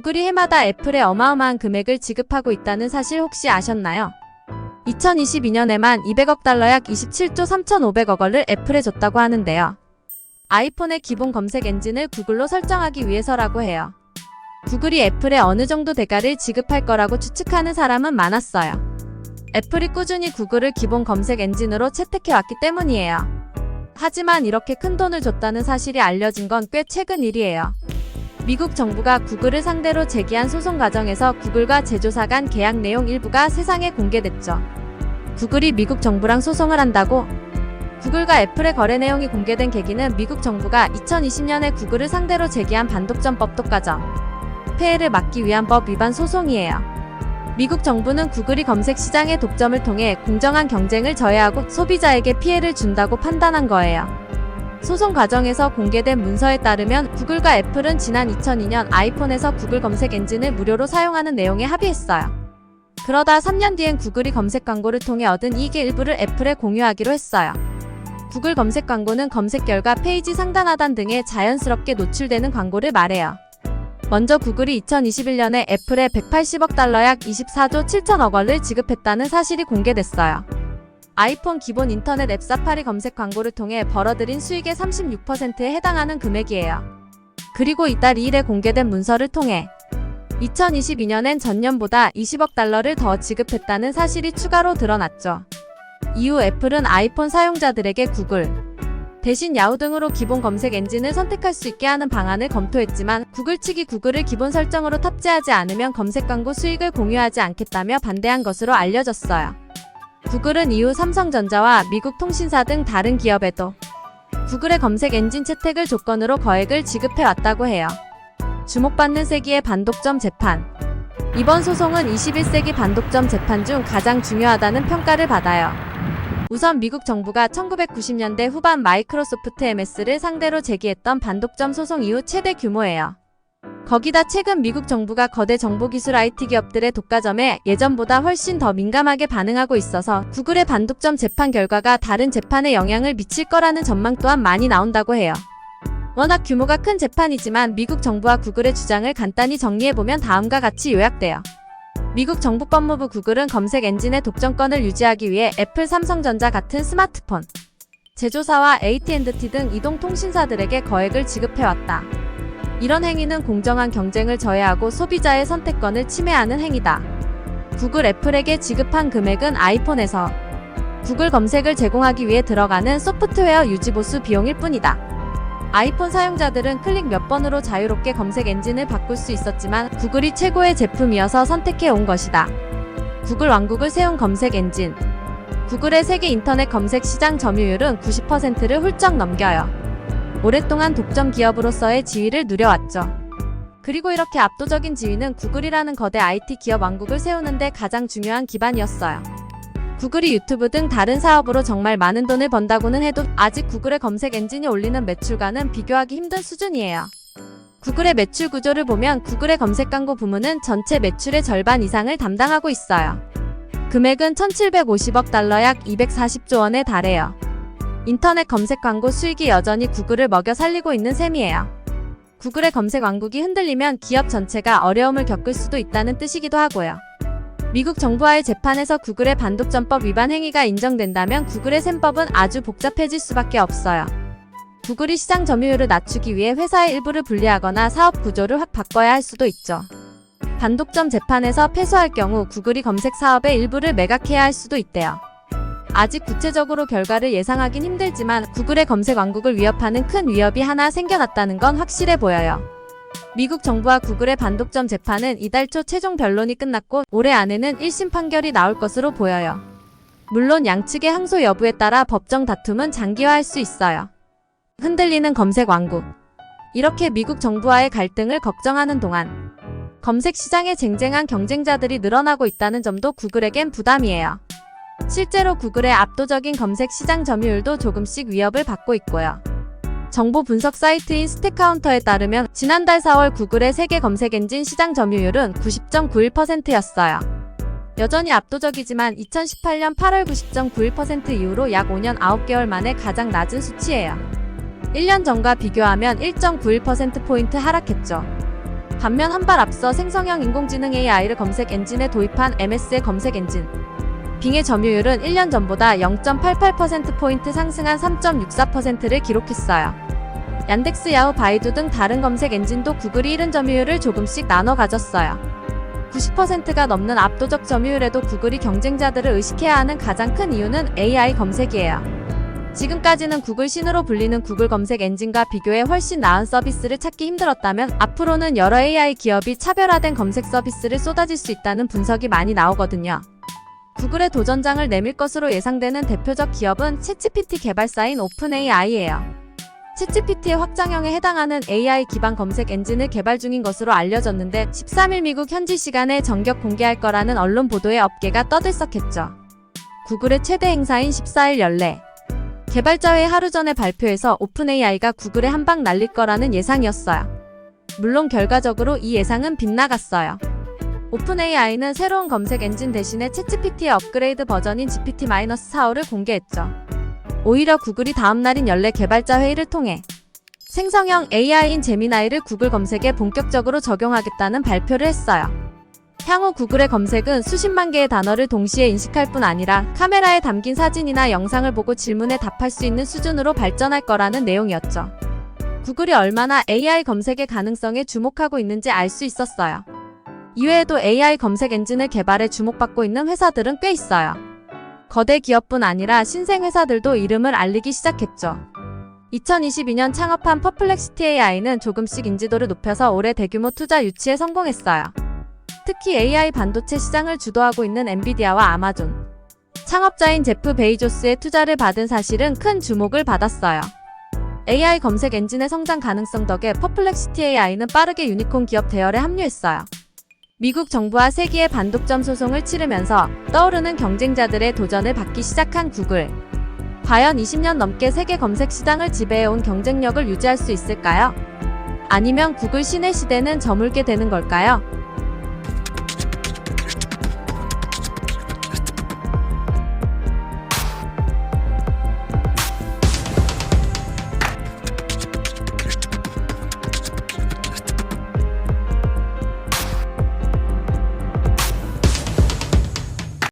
구글이 해마다 애플에 어마어마한 금액을 지급하고 있다는 사실 혹시 아셨나요? 2022년에만 200억 달러 약 27조 3,500억 원을 애플에 줬다고 하는데요. 아이폰의 기본 검색 엔진을 구글로 설정하기 위해서라고 해요. 구글이 애플에 어느 정도 대가를 지급할 거라고 추측하는 사람은 많았어요. 애플이 꾸준히 구글을 기본 검색 엔진으로 채택해왔기 때문이에요. 하지만 이렇게 큰 돈을 줬다는 사실이 알려진 건 꽤 최근 일이에요. 미국 정부가 구글을 상대로 제기한 소송 과정에서 구글과 제조사 간 계약 내용 일부가 세상에 공개됐죠. 구글이 미국 정부랑 소송을 한다고? 구글과 애플의 거래 내용이 공개된 계기는 미국 정부가 2020년에 구글을 상대로 제기한 반독점법 독과점 폐해를 막기 위한 법 위반 소송이에요. 미국 정부는 구글이 검색 시장의 독점을 통해 공정한 경쟁을 저해하고 소비자에게 피해를 준다고 판단한 거예요. 소송 과정에서 공개된 문서에 따르면 구글과 애플은 지난 2002년 아이폰에서 구글 검색 엔진을 무료로 사용하는 내용에 합의했어요. 그러다 3년 뒤엔 구글이 검색 광고를 통해 얻은 이익의 일부를 애플에 공유하기로 했어요. 구글 검색 광고는 검색 결과 페이지 상단 하단 등에 자연스럽게 노출되는 광고를 말해요. 먼저 구글이 2021년에 애플에 180억 달러 약 24조 7천억 원을 지급했다는 사실이 공개됐어요. 아이폰 기본 인터넷 앱 사파리 검색 광고를 통해 벌어들인 수익의 36%에 해당하는 금액이에요. 그리고 이달 2일에 공개된 문서를 통해 2022년엔 전년보다 20억 달러를 더 지급했다는 사실이 추가로 드러났죠. 이후 애플은 아이폰 사용자들에게 구글, 대신 야후 등으로 기본 검색 엔진을 선택할 수 있게 하는 방안을 검토했지만 구글 측이 구글을 기본 설정으로 탑재하지 않으면 검색 광고 수익을 공유하지 않겠다며 반대한 것으로 알려졌어요. 구글은 이후 삼성전자와 미국 통신사 등 다른 기업에도 구글의 검색 엔진 채택을 조건으로 거액을 지급해 왔다고 해요. 주목받는 세기의 반독점 재판. 이번 소송은 21세기 반독점 재판 중 가장 중요하다는 평가를 받아요. 우선 미국 정부가 1990년대 후반 마이크로소프트 MS를 상대로 제기했던 반독점 소송 이후 최대 규모예요. 거기다 최근 미국 정부가 거대 정보기술 IT 기업들의 독과점에 예전보다 훨씬 더 민감하게 반응하고 있어서 구글의 반독점 재판 결과가 다른 재판에 영향을 미칠 거라는 전망 또한 많이 나온다고 해요. 워낙 규모가 큰 재판이지만 미국 정부와 구글의 주장을 간단히 정리해보면 다음과 같이 요약돼요. 미국 정부 법무부 구글은 검색 엔진의 독점권을 유지하기 위해 애플, 삼성전자 같은 스마트폰 제조사와 AT&T 등 이동통신사들에게 거액을 지급해왔다. 이런 행위는 공정한 경쟁을 저해하고 소비자의 선택권을 침해하는 행위다. 구글 애플에게 지급한 금액은 아이폰에서 구글 검색을 제공하기 위해 들어가는 소프트웨어 유지보수 비용일 뿐이다. 아이폰 사용자들은 클릭 몇 번으로 자유롭게 검색 엔진을 바꿀 수 있었지만 구글이 최고의 제품이어서 선택해 온 것이다. 구글 왕국을 세운 검색 엔진. 구글의 세계 인터넷 검색 시장 점유율은 90%를 훌쩍 넘겨요. 오랫동안 독점 기업으로서의 지위를 누려왔죠. 그리고 이렇게 압도적인 지위는 구글이라는 거대 IT 기업 왕국을 세우는데 가장 중요한 기반이었어요. 구글이 유튜브 등 다른 사업으로 정말 많은 돈을 번다고는 해도 아직 구글의 검색 엔진이 올리는 매출과는 비교하기 힘든 수준이에요. 구글의 매출 구조를 보면 구글의 검색 광고 부문은 전체 매출의 절반 이상을 담당하고 있어요. 금액은 1750억 달러 약 240조 원에 달해요. 인터넷 검색 광고 수익이 여전히 구글을 먹여 살리고 있는 셈이에요. 구글의 검색 왕국이 흔들리면 기업 전체가 어려움을 겪을 수도 있다는 뜻이기도 하고요. 미국 정부와의 재판에서 구글의 반독점법 위반 행위가 인정된다면 구글의 셈법은 아주 복잡해질 수밖에 없어요. 구글이 시장 점유율을 낮추기 위해 회사의 일부를 분리하거나 사업 구조를 확 바꿔야 할 수도 있죠. 반독점 재판에서 패소할 경우 구글이 검색 사업의 일부를 매각해야 할 수도 있대요. 아직 구체적으로 결과를 예상하긴 힘들지만 구글의 검색 왕국을 위협하는 큰 위협이 하나 생겨났다는 건 확실해 보여요. 미국 정부와 구글의 반독점 재판은 이달 초 최종 변론이 끝났고 올해 안에는 1심 판결이 나올 것으로 보여요. 물론 양측의 항소 여부에 따라 법정 다툼은 장기화할 수 있어요. 흔들리는 검색 왕국. 이렇게 미국 정부와의 갈등을 걱정하는 동안 검색 시장에 쟁쟁한 경쟁자들이 늘어나고 있다는 점도 구글에겐 부담이에요. 실제로 구글의 압도적인 검색 시장 점유율도 조금씩 위협을 받고 있고요. 정보 분석 사이트인 스택카운터에 따르면 지난달 4월 구글의 세계 검색 엔진 시장 점유율은 90.91%였어요. 여전히 압도적이지만 2018년 8월 90.91% 이후로 약 5년 9개월 만에 가장 낮은 수치예요. 1년 전과 비교하면 1.91%포인트 하락했죠. 반면 한 발 앞서 생성형 인공지능 AI를 검색 엔진에 도입한 MS의 검색 엔진. 빙의 점유율은 1년 전보다 0.88%포인트 상승한 3.64%를 기록했어요. 얀덱스, 야후, 바이두 등 다른 검색 엔진도 구글이 이른 점유율을 조금씩 나눠 가졌어요. 90%가 넘는 압도적 점유율에도 구글이 경쟁자들을 의식해야 하는 가장 큰 이유는 AI 검색이에요. 지금까지는 구글 신으로 불리는 구글 검색 엔진과 비교해 훨씬 나은 서비스를 찾기 힘들었다면 앞으로는 여러 AI 기업이 차별화된 검색 서비스를 쏟아질 수 있다는 분석이 많이 나오거든요. 구글의 도전장을 내밀 것으로 예상되는 대표적 기업은 챗GPT 개발사인 오픈AI예요. 챗GPT의 확장형에 해당하는 AI 기반 검색 엔진을 개발 중인 것으로 알려졌는데 13일 미국 현지 시간에 전격 공개할 거라는 언론 보도에 업계가 떠들썩했죠. 구글의 최대 행사인 14일 연례. 개발자회 하루 전에 발표해서 오픈AI가 구글에 한방 날릴 거라는 예상이었어요. 물론 결과적으로 이 예상은 빗나갔어요. 오픈AI는 새로운 검색 엔진 대신에 챗GPT의 업그레이드 버전인 GPT-4를 공개했죠. 오히려 구글이 다음 날인 연례 개발자 회의를 통해 생성형 AI인 제미나이를 구글 검색에 본격적으로 적용하겠다는 발표를 했어요. 향후 구글의 검색은 수십만 개의 단어를 동시에 인식할 뿐 아니라 카메라에 담긴 사진이나 영상을 보고 질문에 답할 수 있는 수준으로 발전할 거라는 내용이었죠. 구글이 얼마나 AI 검색의 가능성에 주목하고 있는지 알 수 있었어요. 이외에도 AI 검색 엔진을 개발해 주목받고 있는 회사들은 꽤 있어요. 거대 기업뿐 아니라 신생 회사들도 이름을 알리기 시작했죠. 2022년 창업한 퍼플렉시티 AI는 조금씩 인지도를 높여서 올해 대규모 투자 유치에 성공했어요. 특히 AI 반도체 시장을 주도하고 있는 엔비디아와 아마존. 창업자인 제프 베이조스의 투자를 받은 사실은 큰 주목을 받았어요. AI 검색 엔진의 성장 가능성 덕에 퍼플렉시티 AI는 빠르게 유니콘 기업 대열에 합류했어요. 미국 정부와 세계의 반독점 소송을 치르면서 떠오르는 경쟁자들의 도전을 받기 시작한 구글. 과연 20년 넘게 세계 검색 시장을 지배해온 경쟁력을 유지할 수 있을까요? 아니면 구글 신의 시대는 저물게 되는 걸까요?